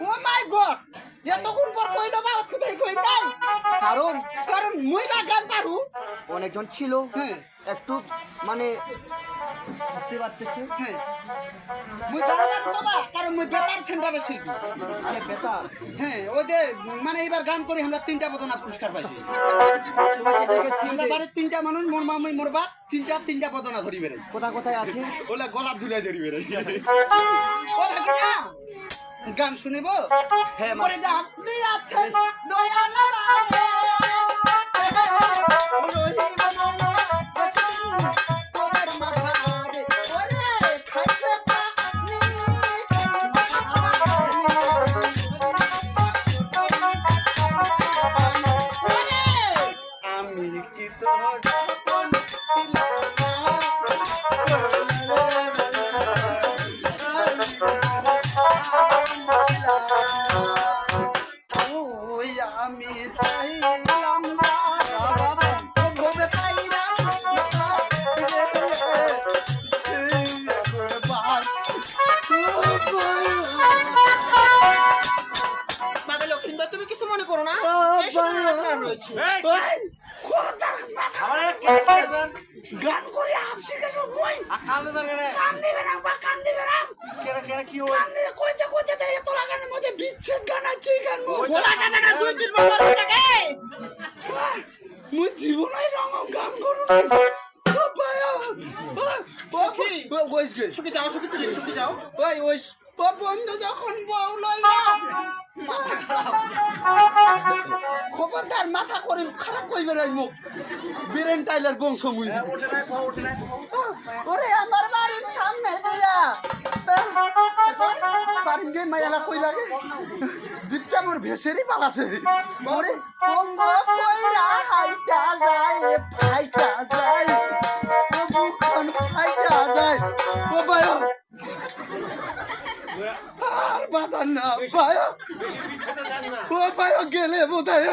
ও মাই god এতক্ষণ পর কইলো বা কোথায় কই নাই কারণ? কারণ মুই বা গান পারু। অনেকজন ছিল। হ্যাঁ। একটু মানে বুঝতে পারতেছে? হ্যাঁ। মুই গান পারু তো বা কারণ মুই বেতার সেন্টারে শিল্পী আরে বেটা হ্যাঁ ওই যে মানে এবার গান করে আমরা তিনটা বদনা পুরস্কার পাইছি। তোমাকে দেখেছি আমরা যে বাড়ির তিনটা মানুষ মোর মামুই মোর বাপ তিনটা তিনটা বদনা ধরি বেড়ে কোথা কোথায় আছে? ওলা গলা ঝুলাই ধরি বেড়ে ও গান শুনিব? হ্যাঁ, পরে দয়াল আমি কি তুমি কিছু মনে করো না গান করে আপসি গেছো বই কান দিবে না কান দিবে না দিয়ে কইতে কইতে দেয় মধ্যে বিচ্ছেদ গান আছে গান গোলা গান গান দুই তিন বছর থেকে। মুই জীবনই রঙ গান করু ভাইয়া ও ওইস গে সুখি? যাও সুখি প্লিজ সুখি যাও। ওই ওইস ও বন্ধু যখন বউ লই মাথা খারাপ। খবরদার মাথা করে খারাপ কইবে রে মুখ। বীরেন টাইলার বংশ মুই। ওরে আমার বাড়ির সামনে দিয়া। পারিন গে মায়ালা কই লাগে জিপটা মোর ভেসেরই পালাছে ওরে পঙ্গ কইরা হাইটা যায় ফাইটা যায় প্রভুক্ষণ ফাইটা যায় ও ভাই আর বাজার না ভাই ও ভাই গেলে বোধ হয়